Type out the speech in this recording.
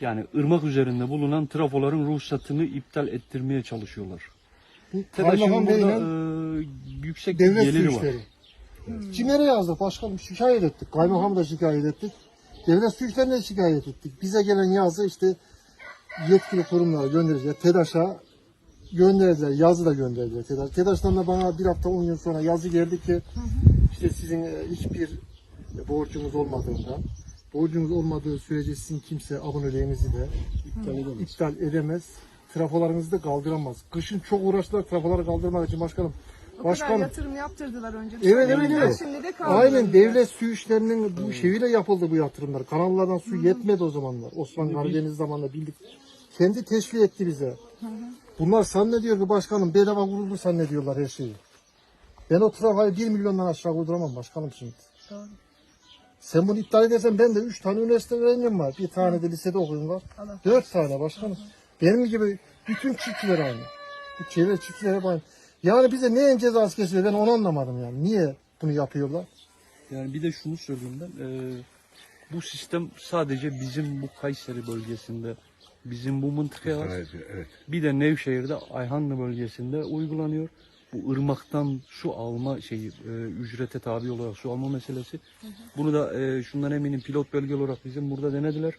Yani ırmak üzerinde bulunan trafoların ruhsatını iptal ettirmeye çalışıyorlar. Bu TEDAŞ'ın Kaymakam burada Bey'le e, yüksek devlet su geliri var. işleri. Yazdık başkanım şikayet ettik. Kaymakamı da şikayet ettik. Devlet su işlerine şikayet ettik. Bize gelen yazı işte yetkili kurumlara göndereceğiz. TEDAŞ'a gönderdiler. Yazı da gönderdiler. TEDAŞ. TEDAŞ'tan da bana bir hafta on gün sonra yazı geldi ki işte sizin e, hiçbir borcunuz olmadığından borcunuz olmadığı sürece sizin kimse aboneliğinizi de iptal edemez. Trafolarınızı da kaldıramaz. Kışın çok uğraştılar trafoları kaldırmak için başkanım. O Başkanım kadar yatırım yaptırdılar önce. Evet evet evet. Şimdi de. Aynen devlet su işlerinin bu şeyiyle yapıldı bu yatırımlar. Kanallardan su yetmedi o zamanlar. Osman Karadeniz zamanında bildik. Kendi teşvik etti bize. Bunlar zannediyor ki başkanım bedava kuruldu zannediyorlar her şeyi. Ben o trafoyu 1 milyondan aşağı kurduramam başkanım şimdi. Doğru. Sen bunu iptal edersen ben de 3 tane üniversite öğrencim var. Bir tane de lisede okuyorum var. Allah. 4 tane başkanım. Benim gibi bütün çiftçiler aynı. Çevre çiftçiler hep aynı. Yani bize neyin cezası kesiyor ben onu anlamadım yani. Niye bunu yapıyorlar? Yani bir de şunu söyleyeyim ben. e, bu sistem sadece bizim bu Kayseri bölgesinde, bizim bu mıntıkaya. Evet, evet. Bir de Nevşehir'de Ayhanlı bölgesinde uygulanıyor. Bu ırmaktan su alma şeyi, e, ücrete tabi olarak su alma meselesi. Bunu da e, şundan eminim pilot bölge olarak bizim burada denediler.